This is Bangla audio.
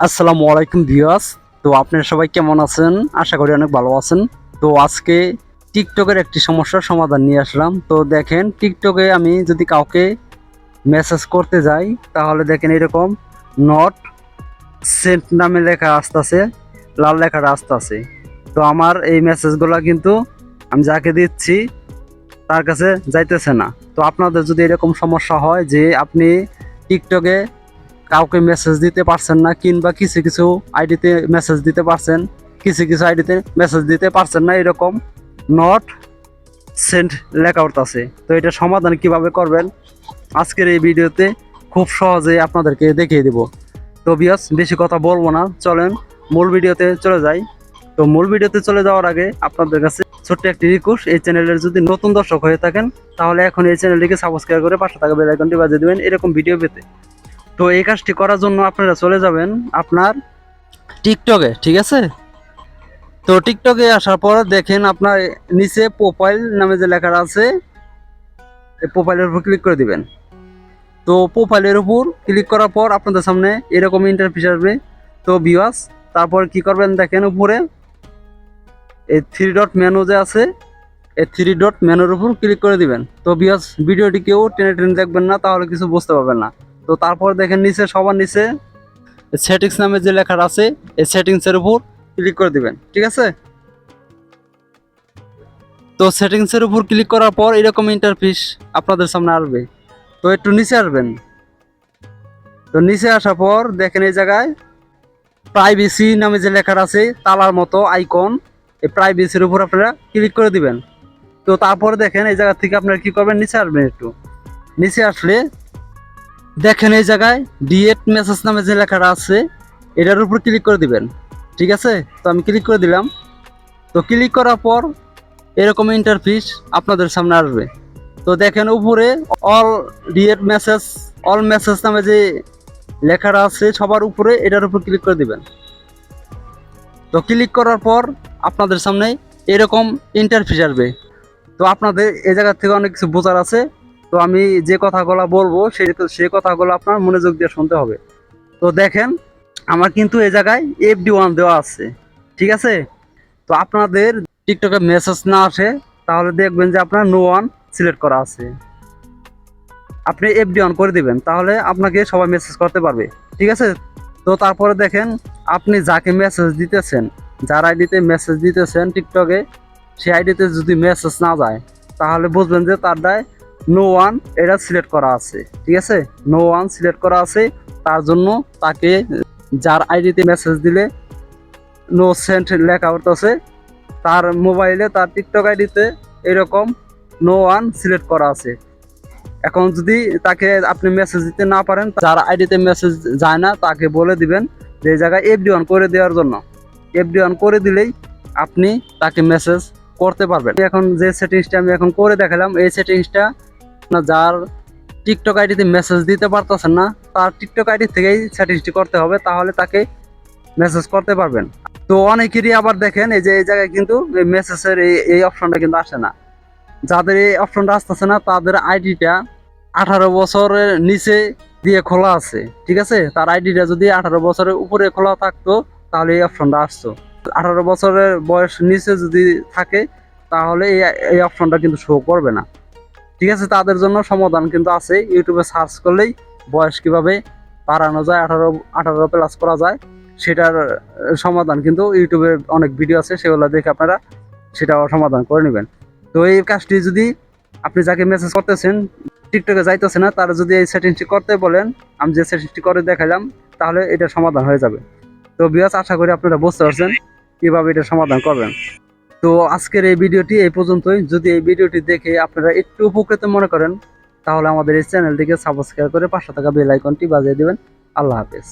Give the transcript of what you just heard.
আসসালামু আলাইকুম ভিউয়ার্স। তো আপনারা সবাই কেমন আছেন? আশা করি অনেক ভালো আছেন। তো আজকে টিকটকের একটি সমস্যার সমাধান নিয়ে আসলাম। তো দেখেন, টিকটকে আমি যদি কাউকে মেসেজ করতে যাই, তাহলে দেখেন এরকম নট সেন্ট নামে লেখা আসতেছে, লাল লেখাটা আসতেছে। তো আমার এই মেসেজগুলো কিন্তু আমি যাকে দিচ্ছি, তার কাছে যাইতেছে না। তো আপনাদের যদি এরকম সমস্যা হয় যে আপনি টিকটকে কাউকে মেসেজ দিতে পারছেন না কিংবা কিছু কিছু আইডিতে মেসেজ দিতে পারছেন, কিছু কিছু আইডিতে মেসেজ দিতে পারছেন না, এরকম নট সেন্ট লেখা আছে। তো এটা সমাধান কীভাবে করবেন? আজকের এই ভিডিওতে খুব সহজে আপনাদেরকে দেখিয়ে দেব। তো বিয়াস বেশি কথা বলব না, চলেন মূল ভিডিওতে চলে যাই। তো মূল ভিডিওতে চলে যাওয়ার আগে আপনাদের কাছে ছোট্ট একটি রিকোয়েস্ট এই চ্যানেলের যদি নতুন দর্শক হয়ে থাকেন, তাহলে এখন এই চ্যানেলটিকে সাবস্ক্রাইব করে পাশে থাকা বেল আইকনটি বাজিয়ে দেবেন, এরকম ভিডিও পেতে। তো এই কাজটি করার জন্য আপনারা চলে যাবেন আপনার টিকটকে, ঠিক আছে? তো টিকটকে আসার পর দেখেন আপনার নিচে প্রোফাইল নামে যে লেখা আছে প্রোফাইলের উপর ক্লিক করে দিবেন। তো প্রোফাইলের উপর ক্লিক করার পর আপনাদের সামনে এরকম ইন্টারফেস আসবে। তো ভিউয়ার্স তারপর কি করবেন দেখেন উপরে, এই থ্রি ডট মেনু যে আছে, এই থ্রি ডট মেনুর উপর ক্লিক করে দিবেন। তো ভিউয়ার্স ভিডিওটি কেউ টেনে টেনে দেখবেন না, তাহলে কিছু বুঝতে পারবেন না। তো তারপর দেখেন নিচে, সবার নিচে সেটিংস নামে যে লেখাটা আছে, এই সেটিংসের উপর ক্লিক করে দিবেন, ঠিক আছে? তো সেটিংসের উপর ক্লিক করার পর এরকম ইন্টারফেস আপনাদের সামনে আসবে। তো একটু নিচে আসবেন। তো নিচে আসার পর দেখেন এই জায়গায় প্রাইভেসি নামে যে লেখাটা আছে, তালার মতো আইকন এই প্রাইভেসির উপর আপনারা ক্লিক করে দিবেন। তো তারপরে দেখেন এই জায়গা থেকে আপনারা কি করবেন? নিচে আসবেন একটু। নিচে আসলে দেখেন এই জায়গায় ডিএট মেসেজ নামে যে লেখাটা আছে, এটার উপর ক্লিক করে দিবেন। ঠিক আছে? তো আমি ক্লিক করে দিলাম। তো ক্লিক করার পর এরকম ইন্টারফিস আপনাদের সামনে আসবে। তো দেখেন উপরে অল ডিএট মেসেজ অল মেসেজ নামে যে লেখাটা আছে, সবার উপরে এটার উপর ক্লিক করে দিবেন। তো ক্লিক করার পর আপনাদের সামনে এরকম ইন্টারফিস আসবে। তো আপনাদের এই জায়গা থেকে অনেক কিছু বোঝার আছে। তো আমি যে কথাগুলো বলব, সেই সেই কথাগুলো আপনার মনোযোগ দিয়ে শুনতে হবে। তো দেখেন, আমার কিন্তু এই জায়গায় এফডি ওয়ান দেওয়া আছে, ঠিক আছে? তো আপনাদের টিকটকে মেসেজ না আসে, তাহলে দেখবেন যে আপনার নো ওয়ান সিলেক্ট করা আছে। আপনি এফডি অন করে দিবেন, তাহলে আপনাকে সবাই মেসেজ করতে পারবে, ঠিক আছে? তো তারপরে দেখেন, আপনি যাকে মেসেজ দিতেছেন, যার আইডিতে মেসেজ দিতেছেন টিকটকে সেই আইডিতে যদি মেসেজ না যায়, তাহলে বুঝবেন যে তার দায় নো ওয়ান এটা সিলেক্ট করা আছে, ঠিক আছে? নো ওয়ান সিলেক্ট করা আছে, তার জন্য তাকে, যার আইডিতে মেসেজ দিলে নো সেন্ট লেখা আছে তার মোবাইলে তার টিকটক আইডিতে এরকম নো ওয়ান সিলেক্ট করা আছে। এখন যদি তাকে আপনি মেসেজ দিতে না পারেন, যার আইডিতে মেসেজ যায় না, তাকে বলে দিবেন যে জায়গায় এফডি অন করে দেওয়ার জন্য। এফডি অন করে দিলেই আপনি তাকে মেসেজ করতে পারবেন। এখন যে সেটিংসটা আমি এখন করে দেখালাম, এই সেটিংসটা না, যার টিকটক আইডিতে মেসেজ দিতে পারতেছেন না, তার টিকটক আইডি থেকেই সেটিংসটি করতে হবে, তাহলে তাকে মেসেজ করতে পারবেন। তো অনেকেরই আবার দেখেন, এই যে এই জায়গায় কিন্তু এই মেসেজের এই এই অপশনটা কিন্তু আসে না। যাদের এই অপশনটা আসতেছে না, তাদের আইডিটা আঠারো বছরের নিচে দিয়ে খোলা আছে, ঠিক আছে? তার আইডিটা যদি আঠারো বছরের উপরে খোলা থাকতো, তাহলে এই অপশনটা আসতো। আঠারো বছরের বয়স নিচে যদি থাকে, তাহলে এই এই অপশনটা কিন্তু শো করবে না। ঠিক আছে, তাদের জন্য সমাধান কিন্তু আছে ইউটিউবে সার্চ করলেই বয়স কীভাবে বাড়ানো যায়, আঠারো আঠারো প্লাস করা যায়, সেটার সমাধান কিন্তু ইউটিউবে অনেক ভিডিও আছে, সেগুলো দেখে আপনারা সেটাও সমাধান করে নেবেন। তো এই কাজটি যদি আপনি যাকে মেসেজ করতেছেন টিকটকে যাইতেছে না, তারা যদি এই সেটিংসটি করতে বলেন, আমি যে সেটিংসটি করে দেখালাম তাহলে এটা সমাধান হয়ে যাবে। তো বিয়াস আশা করি আপনারা বুঝতে পারছেন কীভাবে এটা সমাধান করবেন। তো আজকের এই ভিডিওটি এই পর্যন্তই। যদি এই ভিডিওটি দেখে আপনারা একটু উপকৃত মনে করেন, তাহলে আমাদের এই চ্যানেলটিকে সাবস্ক্রাইব করে পাশে থাকা বেল আইকনটি বাজিয়ে দেবেন। আল্লাহ হাফেজ।